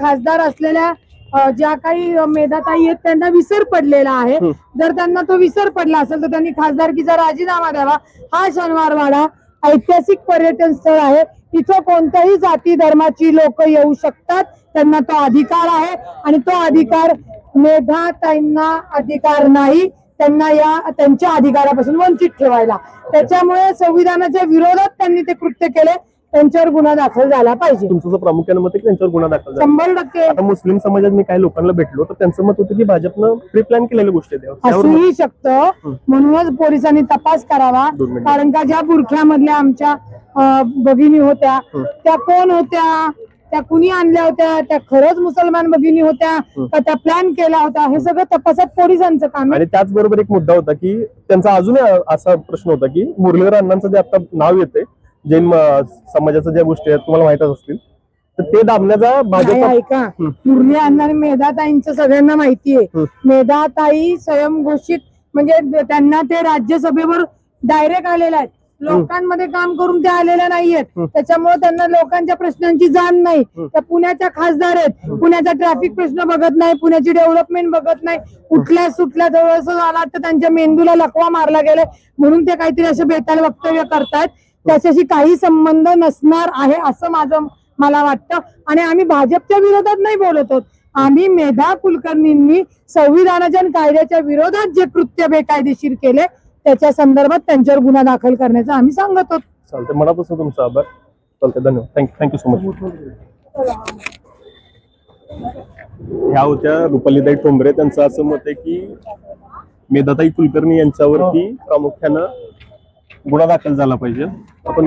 खासदार असलेल्या ज्या काही मेधाताई आहेत त्यांना विसर पडलेला आहे. जर त्यांना तो विसर पडला असेल तर त्यांनी खासदारकीचा राजीनामा द्यावा. हा शनिवारवाडा ऐतिहासिक पर्यटन स्थळ आहे. इथं कोणत्याही जाती धर्माची लोक येऊ शकतात. त्यांना तो अधिकार आहे. आणि तो अधिकार मेधाताईंना अधिकार नाही. त्यांना या त्यांच्या अधिकारापासून वंचित ठेवायला. त्याच्यामुळे संविधानाच्या विरोधात त्यांनी ते कृत्य केले. त्यांच्यावर गुन्हा दाखल झाला पाहिजे. तुमचं जर प्रामुख्याने मत आहे की त्यांच्यावर गुन्हा दाखल झाला. शंभर टक्के. आता मुस्लिम समाजात मी काही लोकांना भेटलो तर त्यांचं मत होतं की भाजपनं प्री प्लॅन केलेल्या गोष्टी आहेत. त्यावर असूही शकतं. म्हणूनच पोलिसांनी तपास करावा. दोन मिनिटं. कारण का ज्या बुरख्यामधल्या आमच्या अं, भगिनी होत्या हं. त्या कोण होत्या? त्या कुणी आणल्या होत्या? त्या खरंच मुसलमान भगिनी होत्या? हं. का त्या प्लॅन केला होता? हे सगळं तपासात पोलिसांचं काम आहे. आणि त्याचबरोबर एक मुद्दा होता की त्यांचा अजूनही असा प्रश्न होता की मुरलीधर अण्णांचं जे आता नाव येते जैन समाजाच्या ज्या गोष्टी आहेत तुम्हाला माहितच असतील. तर ते दाबण्याचा नाही, भाजप ऐका. हं. मुरली अण्णा आणि मेधाताईंचं सगळ्यांना माहितीये हं. मेधाताई स्वयंघोषित म्हणजे त्यांना ते राज्यसभेवर डायरेक्ट आलेल्या आहेत. लोकांमध्ये काम करून ते आलेल्या नाहीयेत. हं. त्याच्यामुळे त्यांना लोकांच्या प्रश्नांची जाण नाही. हं. त्या पुण्याच्या खासदार आहेत. पुण्याचा ट्रॅफिक प्रश्न बघत नाही पुण्याची डेव्हलपमेंट बघत नाही. कुठल्या सुटल्या जवळ झाला तर त्यांच्या मेंदूला लकवा मारला गेलाय म्हणून ते काहीतरी असे बेताल वक्तव्य करतायत. त्याच्याशी काही संबंध नसणार आहे असं माझं मला वाटतं. आणि आम्ही भाजपच्या विरोधात नाही बोलत आहोत. आम्ही मेधा कुलकर्णींनी संविधानाच्या कायद्याच्या विरोधात जे कृत्य बेकायदेशीर केले त्याच्या संदर्भात त्यांच्यावर गुन्हा दाखल करण्याचा आम्ही सांगत आहोत. चालते मनापासून तुमचा आभार. चालते धन्यवाद. थँक्यू थँक्यू सो मच ह्या होत्या रुपालीताई ठोंबरे. त्यांचं असं मत आहे की मेधाताई कुलकर्णी यांच्यावरती प्रामुख्यानं गुन्हा दाखल झाला पाहिजे. তখন